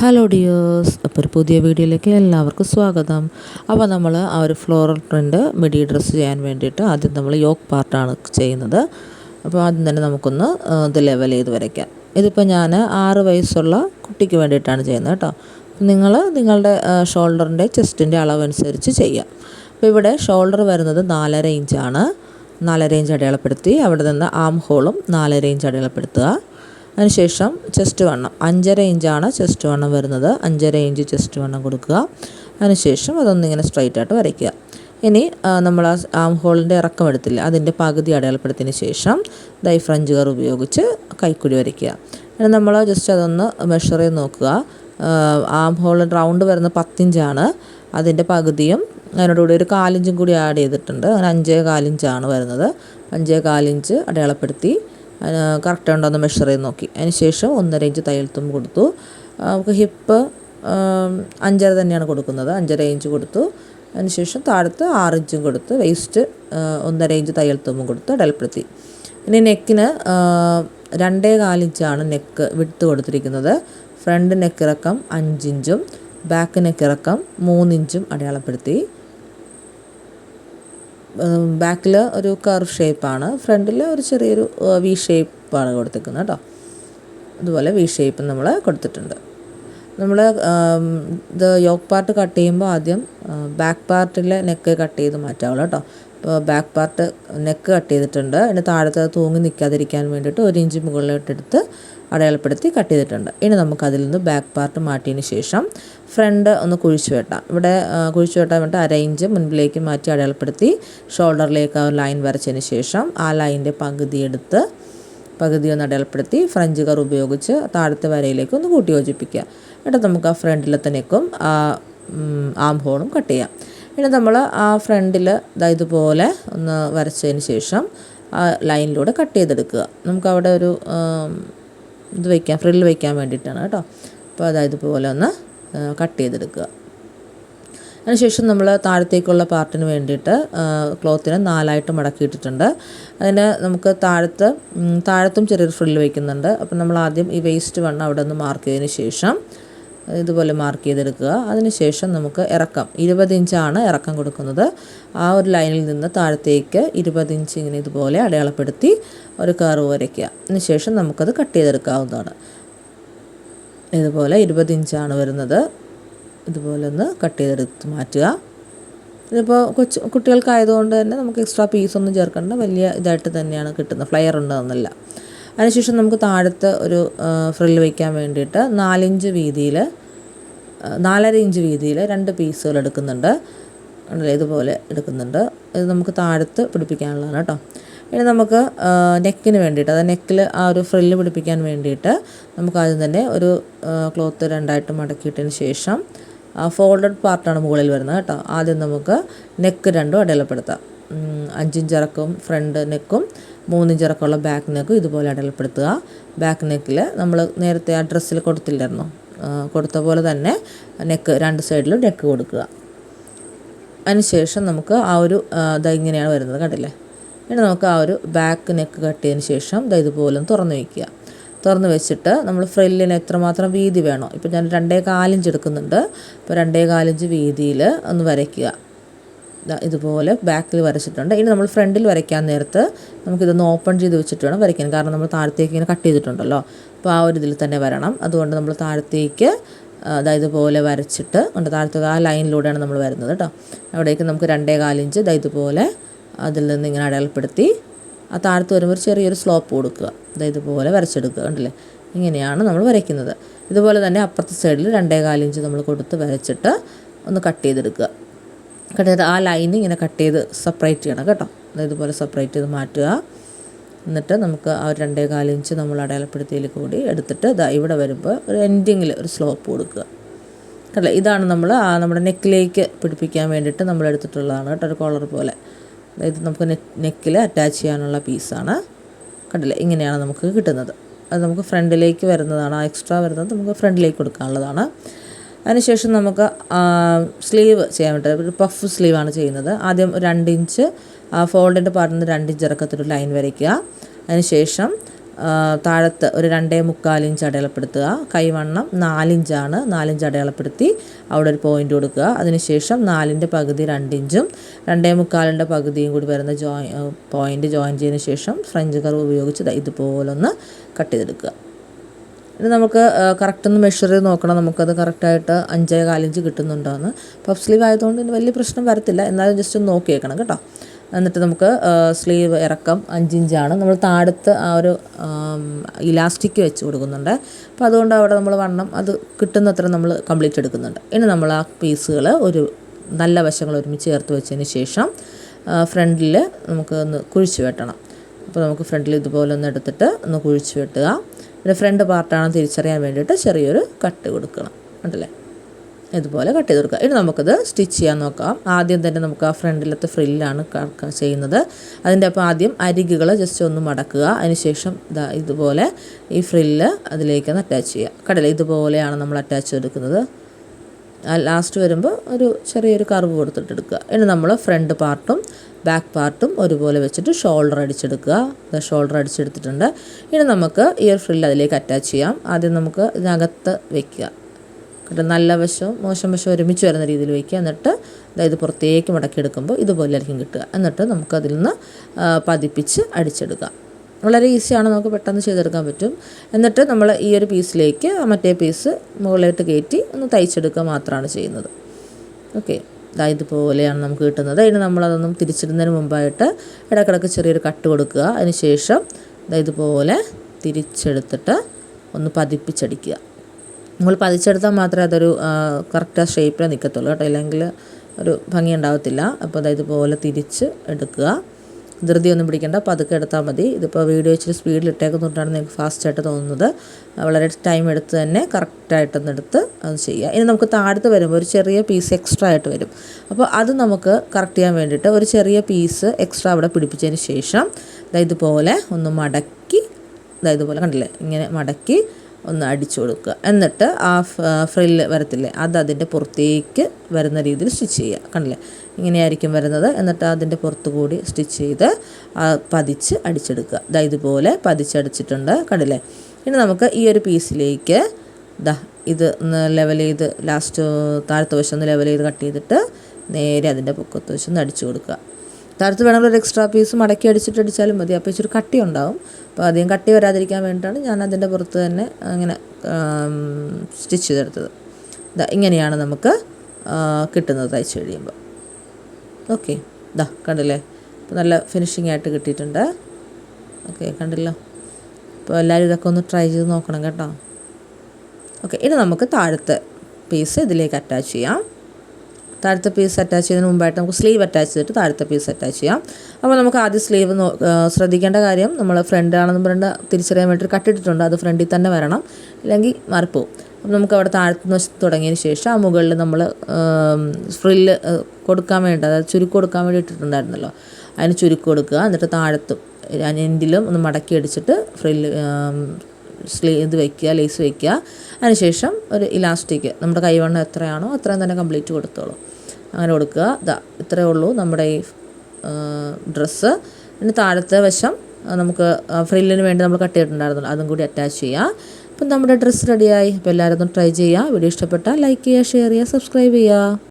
Hello dears അപ്പോൾ ഒരു പുതിയ വീഡിയോയിലേക്ക് എല്ലാവർക്കും സ്വാഗതം. അപ്പോൾ നമ്മൾ ആ ഒരു ഫ്ലോറൽ പ്രിന്റ് മിഡി ഡ്രസ്സ് ചെയ്യാൻ വേണ്ടിയിട്ട് ആദ്യം നമ്മൾ യോക്ക് പാർട്ടാണ് ചെയ്യുന്നത്. അപ്പോൾ ആദ്യം തന്നെ നമുക്കൊന്ന് ഇത് ലെവൽ ചെയ്ത് വരയ്ക്കാം. ഇതിപ്പോൾ ഞാൻ ആറ് വയസ്സുള്ള കുട്ടിക്ക് വേണ്ടിയിട്ടാണ് ചെയ്യുന്നത് കേട്ടോ. നിങ്ങൾ നിങ്ങളുടെ ഷോൾഡറിന്റെ ചെസ്റ്റിന്റെ അളവനുസരിച്ച് ചെയ്യാം. അപ്പോൾ ഇവിടെ ഷോൾഡർ വരുന്നത് നാലര ഇഞ്ചാണ് നാലര ഇഞ്ച് അടയാളപ്പെടുത്തി അവിടെ നിന്ന് ആം ഹോളും നാലര ഇഞ്ച് അടയാളപ്പെടുത്തുക. അതിനുശേഷം ചെസ്റ്റ് വണ്ണം. അഞ്ചര ഇഞ്ചാണ് ചെസ്റ്റ് വണ്ണം വരുന്നത്. അഞ്ചര ഇഞ്ച് ചെസ്റ്റ് വണ്ണം കൊടുക്കുക. അതിനുശേഷം അതൊന്നിങ്ങനെ സ്ട്രൈറ്റ് ആയിട്ട് വരയ്ക്കുക. ഇനി നമ്മൾ ആ ആം ഹോളിന്റെ ഇറക്കം എടുത്തില്ല അതിന്റെ പകുതി അടയാളപ്പെടുത്തിയതിന് ശേഷം ദൈ ഫ്രഞ്ച് കർ ഉപയോഗിച്ച് കൈക്കുഴി വരയ്ക്കുക. ഇനി നമ്മൾ ജസ്റ്റ് അതൊന്ന് മെഷർ ചെയ്ത് നോക്കുക. ആം ഹോൾ റൗണ്ട് വരുന്ന പത്തിഞ്ചാണ് അതിന്റെ പകുതിയും അതിനോടുകൂടി ഒരു കാലിഞ്ചും കൂടി ആഡ് ചെയ്തിട്ടുണ്ട്. അങ്ങനെ അഞ്ചേ കാലിഞ്ചാണ് വരുന്നത്. അഞ്ചേ കാലിഞ്ച് അടയാളപ്പെടുത്തി കറക്റ്റ് ഉണ്ടോ എന്ന് മെഷർ ചെയ്ത് നോക്കി. അതിന് ശേഷം ഒന്നര ഇഞ്ച് തയ്യൽ തുമ്പ് കൊടുത്തു. നമുക്ക് ഹിപ്പ് അഞ്ചര തന്നെയാണ് കൊടുക്കുന്നത്. അഞ്ചര ഇഞ്ച് കൊടുത്തു. അതിന് ശേഷം താഴത്ത് ഇഞ്ചും കൊടുത്ത് വേസ്റ്റ് ഒന്നര ഇഞ്ച് തയ്യൽ തുമ്പും കൊടുത്ത്. അടയാളപ്പെടുത്തി ഇനി നെക്കിന് രണ്ടേ കാലിഞ്ചാണ് നെക്ക് വിട്ട് കൊടുത്തിരിക്കുന്നത്. ഫ്രണ്ട് നെക്ക് ഇറക്കം അഞ്ചിഞ്ചും ബാക്ക് നെക്ക് ഇറക്കം മൂന്നിഞ്ചും അടയാളപ്പെടുത്തി. ബാക്കിൽ ഒരു കർവ് ഷേപ്പാണ് ഫ്രണ്ടിൽ ഒരു ചെറിയൊരു വി ഷേപ്പാണ് കൊടുത്തിരിക്കുന്നത് കേട്ടോ. അതുപോലെ വി ഷേപ്പ് നമ്മൾ കൊടുത്തിട്ടുണ്ട്. നമ്മൾ ഇത് യോക്ക് പാർട്ട് കട്ട് ചെയ്യുമ്പോൾ ആദ്യം ബാക്ക് പാർട്ടിലെ നെക്ക് കട്ട് ചെയ്ത് മാറ്റാവുള്ളൂ കേട്ടോ. ബാക്ക് പാർട്ട് നെക്ക് കട്ട് ചെയ്തിട്ടുണ്ട്. അതിന് താഴത്തെ തൂങ്ങി നിൽക്കാതിരിക്കാൻ വേണ്ടിയിട്ട് ഒരു ഇഞ്ച് മുകളിലോട്ടെടുത്ത് അടയാളപ്പെടുത്തി കട്ട് ചെയ്തിട്ടുണ്ട്. ഇനി നമുക്ക് അതിൽ നിന്ന് ബാക്ക് പാർട്ട് മാറ്റിയതിന് ശേഷം ഫ്രണ്ട് ഒന്ന് കുഴിച്ചു വെട്ടാം. ഇവിടെ കുഴിച്ചു വെട്ടാൻ വേണ്ടി അര ഇഞ്ച് മുൻപിലേക്ക് മാറ്റി അടയാളപ്പെടുത്തി ഷോൾഡറിലേക്ക് ആ ലൈൻ വരച്ചതിന് ശേഷം ആ ലൈനിന്റെ പകുതി എടുത്ത് പകുതി ഒന്ന് അടയാളപ്പെടുത്തി ഫ്രഞ്ച് കർ ഉപയോഗിച്ച് താഴത്തെ വരയിലേക്ക് ഒന്ന് കൂട്ടി യോജിപ്പിക്കുക. എന്നിട്ട് നമുക്ക് ആ ഫ്രണ്ടിലത്തെ നെക്കും ആ ആം ഹോളും കട്ട് ചെയ്യാം. ഇനി നമ്മൾ ആ ഫ്രണ്ടിൽ ഇതാ ഇതുപോലെ ഒന്ന് വരച്ചതിന് ശേഷം ആ ലൈനിലൂടെ കട്ട് ചെയ്തെടുക്കുക. നമുക്ക് അവിടെ ഒരു ഇത് വയ്ക്കാൻ ഫ്രില്ല് വയ്ക്കാൻ വേണ്ടിയിട്ടാണ് കേട്ടോ. അപ്പോൾ അതായത് ഇതുപോലെ ഒന്ന് കട്ട് ചെയ്തെടുക്കുക. അതിനുശേഷം നമ്മൾ താഴത്തേക്കുള്ള പാർട്ടിന് വേണ്ടിയിട്ട് ക്ലോത്തിനെ നാലായിട്ട് മടക്കിയിട്ടിട്ടുണ്ട്. അതിന് നമുക്ക് താഴത്ത് താഴത്തും ചെറിയൊരു ഫ്രില്ല് വയ്ക്കുന്നുണ്ട് അപ്പം നമ്മൾ ആദ്യം ഈ വേസ്റ്റ് വണ്ണം അവിടെ നിന്ന് മാർക്ക് ചെയ്തതിന് ശേഷം ഇതുപോലെ മാർക്ക് ചെയ്തെടുക്കുക. അതിനുശേഷം നമുക്ക് ഇറക്കം. ഇരുപത് ഇഞ്ചാണ് ഇറക്കം കൊടുക്കുന്നത്. ആ ഒരു ലൈനിൽ നിന്ന് താഴത്തേക്ക് ഇരുപത് ഇഞ്ച് ഇങ്ങനെ ഇതുപോലെ അടയാളപ്പെടുത്തി ഒരു കർവ് വരയ്ക്കുക. അതിനുശേഷം നമുക്കത് കട്ട് ചെയ്തെടുക്കാവുന്നതാണ്. ഇതുപോലെ ഇരുപത് ഇഞ്ചാണ് വരുന്നത്. ഇതുപോലെ ഒന്ന് കട്ട് ചെയ്തെടുത്ത് മാറ്റുക. ഇതിപ്പോൾ കൊച്ചു കുട്ടികൾക്കായതുകൊണ്ട് തന്നെ നമുക്ക് എക്സ്ട്രാ പീസൊന്നും ചേർക്കേണ്ട വലിയ ഇതായിട്ട് തന്നെയാണ് കിട്ടുന്നത്. ഫ്ലയർ ഉണ്ടെന്നല്ല. അതിനുശേഷം നമുക്ക് താഴത്ത് ഒരു ഫ്രില്ല് വയ്ക്കാൻ വേണ്ടിയിട്ട് നാലിഞ്ച് വീതിയിൽ നാലര ഇഞ്ച് വീതിയിൽ രണ്ട് പീസുകൾ എടുക്കുന്നുണ്ട്. ഇതുപോലെ എടുക്കുന്നുണ്ട്. ഇത് നമുക്ക് താഴത്ത് പിടിപ്പിക്കാനുള്ളതാണ് കേട്ടോ ഇനി നമുക്ക് നെക്കിന് വേണ്ടിയിട്ട് അതായത് നെക്കിൽ ആ ഒരു ഫ്രില്ല് പിടിപ്പിക്കാൻ വേണ്ടിയിട്ട് നമുക്ക് ആദ്യം തന്നെ ഒരു ക്ലോത്ത് രണ്ടായിട്ട് മടക്കിയിട്ടതിന് ശേഷം ഫോൾഡഡ് പാർട്ടാണ് മുകളിൽ വരുന്നത് കേട്ടോ ആദ്യം നമുക്ക് നെക്ക് രണ്ടും അടയാളപ്പെടുത്താം. അഞ്ചിഞ്ചിറക്കും ഫ്രണ്ട് നെക്കും മൂന്നിഞ്ചിറക്കമുള്ള ബാക്ക് നെക്ക് ഇതുപോലെ അടയാളപ്പെടുത്തുക ബാക്ക് നെക്കിൽ നമ്മൾ നേരത്തെ ആ ഡ്രസ്സിൽ കൊടുത്തില്ലായിരുന്നു? കൊടുത്ത പോലെ തന്നെ നെക്ക് രണ്ട് സൈഡിലും നെക്ക് കൊടുക്കുക. അതിനുശേഷം നമുക്ക് ആ ഒരു ഇതാ ഇങ്ങനെയാണ് വരുന്നത് കണ്ടില്ലേ? ഇനി നമുക്ക് ആ ഒരു ബാക്ക് നെക്ക് കട്ടിയതിന് ശേഷം ദാ ഇതുപോലെ തുറന്നു വയ്ക്കുക തുറന്ന് വെച്ചിട്ട് നമ്മൾ ഫ്രില്ലിന് എത്രമാത്രം വീതി വേണോ? ഇപ്പോൾ ഞാൻ രണ്ടേ കാലിഞ്ച് എടുക്കുന്നുണ്ട്. അപ്പോൾ രണ്ടേ കാലിഞ്ച് വീതിയിൽ ഒന്ന് വരയ്ക്കുക. ഇതുപോലെ ബാക്കിൽ വരച്ചിട്ടുണ്ട്. ഇനി നമ്മൾ ഫ്രണ്ടിൽ വരയ്ക്കാൻ നേരത്ത് നമുക്കിതൊന്ന് ഓപ്പൺ ചെയ്ത് വെച്ചിട്ട് വേണം വരയ്ക്കാൻ. കാരണം നമ്മൾ താഴത്തേക്ക് ഇങ്ങനെ കട്ട് ചെയ്തിട്ടുണ്ടല്ലോ. അപ്പോൾ ആ ഒരു ഇതിൽ തന്നെ വരണം. അതുകൊണ്ട് നമ്മൾ താഴത്തേക്ക് അതായത് പോലെ വരച്ചിട്ട് ഉണ്ട് താഴത്തെ ആ ലൈനിലൂടെയാണ് നമ്മൾ വരുന്നത് കേട്ടോ അവിടേക്ക് നമുക്ക് രണ്ടേ കാലിഞ്ച് ദാ ഇതുപോലെ അതിൽ നിന്ന് ഇങ്ങനെ അടയാളപ്പെടുത്തി ആ താഴത്ത് വരുമ്പോൾ ഒരു ചെറിയൊരു സ്ലോപ്പ് കൊടുക്കുക. അതായത് പോലെ വരച്ചെടുക്കുക ഉണ്ടല്ലേ ഇങ്ങനെയാണ് നമ്മൾ വരയ്ക്കുന്നത്. ഇതുപോലെ തന്നെ അപ്പുറത്തെ സൈഡിൽ രണ്ടേ കാലിഞ്ച് നമ്മൾ കൊടുത്ത് വരച്ചിട്ട് ഒന്ന് കട്ട് ചെയ്തെടുക്കുക. കട്ട് ചെയ്ത് ആ ലൈൻ ഇങ്ങനെ കട്ട് ചെയ്ത് സെപ്പറേറ്റ് ചെയ്യണം കേട്ടോ. ഇതുപോലെ സെപ്പറേറ്റ് ചെയ്ത് മാറ്റുക. എന്നിട്ട് നമുക്ക് ആ ഒരു രണ്ടേ കാൽ ഇഞ്ച് നമ്മൾ അടയാളപ്പെടുത്തിയതിൽ കൂടി എടുത്തിട്ട് ഇതാ ഇവിടെ വരുമ്പോൾ ഒരു എൻഡിങ്ങിൽ ഒരു സ്ലോപ്പ് കൊടുക്കുക. കേട്ടോ ഇതാണ് നമ്മൾ ആ നമ്മുടെ നെക്കിലേക്ക് പിടിപ്പിക്കാൻ വേണ്ടിയിട്ട് നമ്മൾ എടുത്തിട്ടുള്ളതാണ് കേട്ടോ ഒരു കോളർ പോലെ. ഇത് നമുക്ക് നെക്കിൽ അറ്റാച്ച് ചെയ്യാനുള്ള പീസാണ് കണ്ടില്ലേ? ഇങ്ങനെയാണ് നമുക്ക് കിട്ടുന്നത്. അത് നമുക്ക് ഫ്രണ്ടിലേക്ക് വരുന്നതാണ്. ആ എക്സ്ട്രാ വരുന്നത് നമുക്ക് ഫ്രണ്ടിലേക്ക് കൊടുക്കാനുള്ളതാണ്. അതിനുശേഷം നമുക്ക് സ്ലീവ് ചെയ്യാൻ പറ്റും ഒരു പഫ് സ്ലീവാണ് ചെയ്യുന്നത്. ആദ്യം രണ്ട് ഇഞ്ച് ഫോൾഡിന്റെ പാർട്ടിൽ നിന്ന് രണ്ട് ഇഞ്ച് ഇറക്കത്തൊരു ലൈൻ വരയ്ക്കുക. അതിനുശേഷം താഴത്ത് ഒരു രണ്ടേ മുക്കാൽ ഇഞ്ച് അടയാളപ്പെടുത്തുക. കൈവണ്ണം നാലിഞ്ചാണ് നാലിഞ്ച് അടയാളപ്പെടുത്തി അവിടെ ഒരു പോയിന്റ് കൊടുക്കുക. അതിനുശേഷം നാലിന്റെ പകുതി രണ്ടിഞ്ചും രണ്ടേ മുക്കാലിന്റെ പകുതിയും കൂടി വരുന്ന ജോയിൻ പോയിന്റ് ജോയിൻ ചെയ്തതിന് ശേഷം ഫ്രഞ്ച് കർവ് ഉപയോഗിച്ച് ഇതുപോലൊന്ന് കട്ട് ചെയ്തെടുക്കുക. ഇനി നമുക്ക് കറക്റ്റ് ഒന്ന് മെഷർ ചെയ്ത് നോക്കണം. നമുക്കത് കറക്റ്റായിട്ട് അഞ്ചേ കാലിഞ്ച് കിട്ടുന്നുണ്ടോയെന്ന് പഫ് സ്ലീവ് ആയതുകൊണ്ട് ഇനി വലിയ പ്രശ്നം വരത്തില്ല. എന്നാലും ജസ്റ്റ് ഒന്ന് നോക്കിയേക്കണം കേട്ടോ. എന്നിട്ട് നമുക്ക് സ്ലീവ് ഇറക്കം അഞ്ചിഞ്ചാണ്. നമ്മൾ താഴത്ത് ആ ഒരു ഇലാസ്റ്റിക് വെച്ച് കൊടുക്കുന്നുണ്ട്. അപ്പോൾ അതുകൊണ്ട് അവിടെ നമ്മൾ വണ്ണം അത് കിട്ടുന്നത്ര നമ്മൾ കംപ്ലീറ്റ് എടുക്കുന്നുണ്ട്. ഇനി നമ്മൾ ആ പീസുകൾ ഒരു നല്ല വശങ്ങൾ ഒരുമിച്ച് ചേർത്ത് വെച്ചതിന് ശേഷം ഫ്രണ്ടിൽ നമുക്ക് ഒന്ന് കുഴിച്ചു വെട്ടണം. അപ്പോൾ നമുക്ക് ഫ്രണ്ടിൽ ഇതുപോലെ ഒന്ന് എടുത്തിട്ട് ഒന്ന് കുഴിച്ച് വെട്ടുക. പിന്നെ ഫ്രണ്ട് പാർട്ടാണെന്ന് തിരിച്ചറിയാൻ വേണ്ടിയിട്ട് ചെറിയൊരു കട്ട് കൊടുക്കണം. ഉണ്ടല്ലേ ഇതുപോലെ കട്ട് ചെയ്ത് കൊടുക്കുക. ഇനി നമുക്കത് സ്റ്റിച്ച് ചെയ്യാൻ നോക്കാം. ആദ്യം തന്നെ നമുക്ക് ആ ഫ്രണ്ടിലത്തെ ഫ്രില്ലാണ് ചെയ്യുന്നത്. അതിന്റെ അപ്പം ആദ്യം അരികുകൾ ജസ്റ്റ് ഒന്ന് മടക്കുക. അതിനുശേഷം ഇതാ ഇതുപോലെ ഈ ഫ്രില്ല് അതിലേക്കൊന്ന് അറ്റാച്ച് ചെയ്യുക. കടല ഇതുപോലെയാണ് നമ്മൾ അറ്റാച്ച് ചെയ്തെടുക്കുന്നത്. ലാസ്റ്റ് വരുമ്പോൾ ഒരു ചെറിയൊരു കർവ് കൊടുത്തിട്ട് എടുക്കുക. ഇനി നമ്മൾ ഫ്രണ്ട് പാർട്ടും ബാക്ക് പാർട്ടും ഒരുപോലെ വെച്ചിട്ട് ഷോൾഡർ അടിച്ചെടുക്കുക. ഷോൾഡർ അടിച്ചെടുത്തിട്ടുണ്ട്. ഇനി നമുക്ക് ഇയർ ഫ്രില്ല് അതിലേക്ക് അറ്റാച്ച് ചെയ്യാം. ആദ്യം നമുക്ക് ഇതിനകത്ത് വെക്കുക. കേട്ടോ നല്ല വശവും മോശം വശവും ഒരുമിച്ച് വരുന്ന രീതിയിൽ വയ്ക്കുക എന്നിട്ട് അതായത് പുറത്തേക്ക് മടക്കി എടുക്കുമ്പോൾ ഇതുപോലെ ആയിരിക്കും കിട്ടുക. എന്നിട്ട് നമുക്കതിൽ നിന്ന് പതിപ്പിച്ച് അടിച്ചെടുക്കാം. വളരെ ഈസിയാണ് നമുക്ക് പെട്ടെന്ന് ചെയ്തെടുക്കാൻ പറ്റും. എന്നിട്ട് നമ്മൾ ഈ ഒരു പീസിലേക്ക് മറ്റേ പീസ് മുകളിലോട്ട് കയറ്റി ഒന്ന് തയ്ച്ചെടുക്കുക മാത്രമാണ് ചെയ്യുന്നത്. ഓക്കെ ഇതാ ഇതുപോലെയാണ് നമുക്ക് കിട്ടുന്നത്. അതിന് നമ്മളതൊന്നും തിരിച്ചിടുന്നതിന് മുമ്പായിട്ട് ഇടക്കിടക്ക് ചെറിയൊരു കട്ട് കൊടുക്കുക. അതിനുശേഷം ഇതാ ഇതുപോലെ തിരിച്ചെടുത്തിട്ട് ഒന്ന് പതിപ്പിച്ചടിക്കുക. നമ്മൾ പതിച്ചെടുത്താൽ മാത്രമേ അതൊരു കറക്റ്റ് ഷേപ്പിൽ നിൽക്കത്തുള്ളൂ കേട്ടോ. ഇല്ലെങ്കിൽ ഒരു ഭംഗി ഉണ്ടാകത്തില്ല അപ്പോൾ അതായത് പോലെ തിരിച്ച് എടുക്കുക. ധൃതിയൊന്നും പിടിക്കേണ്ട. പതുക്കെ എടുത്താൽ മതി. ഇതിപ്പോൾ വീഡിയോ ഇച്ചിരി സ്പീഡിൽ ഇട്ടേക്കുന്നതുകൊണ്ടാണ് നിങ്ങൾക്ക് ഫാസ്റ്റായിട്ട് തോന്നുന്നത്. വളരെ ടൈം എടുത്ത് തന്നെ കറക്റ്റായിട്ടൊന്ന് എടുത്ത് അത് ചെയ്യുക ഇനി നമുക്ക് താഴത്ത് വരുമ്പോൾ ഒരു ചെറിയ പീസ് എക്സ്ട്രാ ആയിട്ട് വരും. അപ്പോൾ അത് നമുക്ക് കറക്റ്റ് ചെയ്യാൻ വേണ്ടിയിട്ട് ഒരു ചെറിയ പീസ് എക്സ്ട്രാ അവിടെ പിടിപ്പിച്ചതിന് ശേഷം ഇതുപോലെ ഒന്ന് മടക്കി ഇതുപോലെ കണ്ടില്ലേ? ഇങ്ങനെ മടക്കി ഒന്ന് അടിച്ചു കൊടുക്കുക. എന്നിട്ട് ആ ഫ്രില്ല് വരത്തില്ലേ അത് അതിന്റെ പുറത്തേക്ക് വരുന്ന രീതിയിൽ സ്റ്റിച്ച് ചെയ്യുക. കണ്ടില്ലേ? ഇങ്ങനെയായിരിക്കും വരുന്നത്. എന്നിട്ട് അതിന്റെ പുറത്തു കൂടി സ്റ്റിച്ച് ചെയ്ത് പതിച്ച് അടിച്ചെടുക്കുക. ദാ ഇതുപോലെ പതിച്ചടിച്ചിട്ടുണ്ട് കണ്ടില്ലേ? ഇനി നമുക്ക് ഈ ഒരു പീസിലേക്ക് ദാ ഇത് ഒന്ന് ലെവൽ ചെയ്ത് ലാസ്റ്റ് താഴത്തെ വശം ഒന്ന് ലെവൽ ചെയ്ത് കട്ട് ചെയ്തിട്ട് നേരെ അതിന്റെ പൊക്കത്ത് വശം ഒന്ന് അടിച്ചു കൊടുക്കുക. താഴത്ത് വേണമെങ്കിൽ ഒരു എക്സ്ട്രാ പീസ് മടക്കി അടിച്ചിട്ട് അടിച്ചാലും മതി. അപ്പോൾ ഇച്ചിരി കട്ടി ഉണ്ടാവും. അപ്പോൾ അധികം കട്ടി വരാതിരിക്കാൻ വേണ്ടിയിട്ടാണ് ഞാൻ അതിന്റെ പുറത്ത് തന്നെ അങ്ങനെ സ്റ്റിച്ച് ചെയ്തെടുത്തത്. ഇതാ ഇങ്ങനെയാണ് നമുക്ക് കിട്ടുന്നത് തയ്ച്ച് കഴിയുമ്പോൾ ഓക്കെ. ഇതാ കണ്ടില്ലേ? അപ്പോൾ നല്ല ഫിനിഷിംഗ് ആയിട്ട് കിട്ടിയിട്ടുണ്ട്. ഓക്കെ കണ്ടല്ലോ? അപ്പോൾ എല്ലാവരും ഇതൊക്കെ ഒന്ന് ട്രൈ ചെയ്ത് നോക്കണം കേട്ടോ. ഓക്കെ ഇനി നമുക്ക് താഴത്തെ പീസ് ഇതിലേക്ക് അറ്റാച്ച് ചെയ്യാം. താഴത്തെ പീസ് അറ്റാച്ച് ചെയ്യുന്നതിന് മുമ്പായിട്ട് നമുക്ക് സ്ലീവ് അറ്റാച്ച് ചെയ്തിട്ട് താഴത്തെ പീസ് അറ്റാച്ച് ചെയ്യാം. അപ്പോൾ നമുക്ക് ആദ്യം സ്ലീവ് ശ്രദ്ധിക്കേണ്ട കാര്യം നമ്മൾ ഫ്രണ്ട് ആണെന്ന് പറഞ്ഞിട്ട് തിരിച്ചറിയാൻ വേണ്ടി കട്ടിട്ടിട്ടുണ്ട് അത് ഫ്രണ്ടിൽ തന്നെ വരണം. ഇല്ലെങ്കിൽ മാറിപ്പോവും. അപ്പം നമുക്ക് അവിടെ താഴത്ത് വശത്ത് തുടങ്ങിയതിന് ശേഷം ആ മുകളിൽ നമ്മൾ ഫ്രില്ല് കൊടുക്കാൻ വേണ്ടി അതായത് ചുരുക്ക് കൊടുക്കാൻ വേണ്ടി ഇട്ടിട്ടുണ്ടായിരുന്നല്ലോ. അതിന് ചുരുക്ക് കൊടുക്കുക. എന്നിട്ട് താഴത്തും എൻഡിലും ഒന്ന് മടക്കി അടിച്ചിട്ട് ഫ്രില്ല് സ്ലീ ഇത് വയ്ക്കുക ലേസ് വയ്ക്കുക അതിനുശേഷം ഒരു ഇലാസ്റ്റിക് നമ്മുടെ കൈവണ്ണം എത്രയാണോ അത്രയും തന്നെ കംപ്ലീറ്റ് കൊടുത്തോളൂ. അങ്ങനെ കൊടുക്കുക. ഇതാ ഇത്രയേ ഉള്ളൂ നമ്മുടെ ഈ ഡ്രസ്സ്. പിന്നെ താഴത്തെ വശം നമുക്ക് ഫ്രില്ലിന് വേണ്ടി നമ്മൾ കട്ട് ചെയ്തിട്ടുണ്ടായിരുന്നല്ലോ അതും കൂടി അറ്റാച്ച് ചെയ്യുക അപ്പം നമ്മുടെ ഡ്രസ്സ് റെഡിയായി അപ്പോൾ എല്ലാവരും ഒന്ന് ട്രൈ ചെയ്യുക. വീഡിയോ ഇഷ്ടപ്പെട്ടാൽ ലൈക്ക് ചെയ്യുക ഷെയർ ചെയ്യുക സബ്സ്ക്രൈബ് ചെയ്യുക.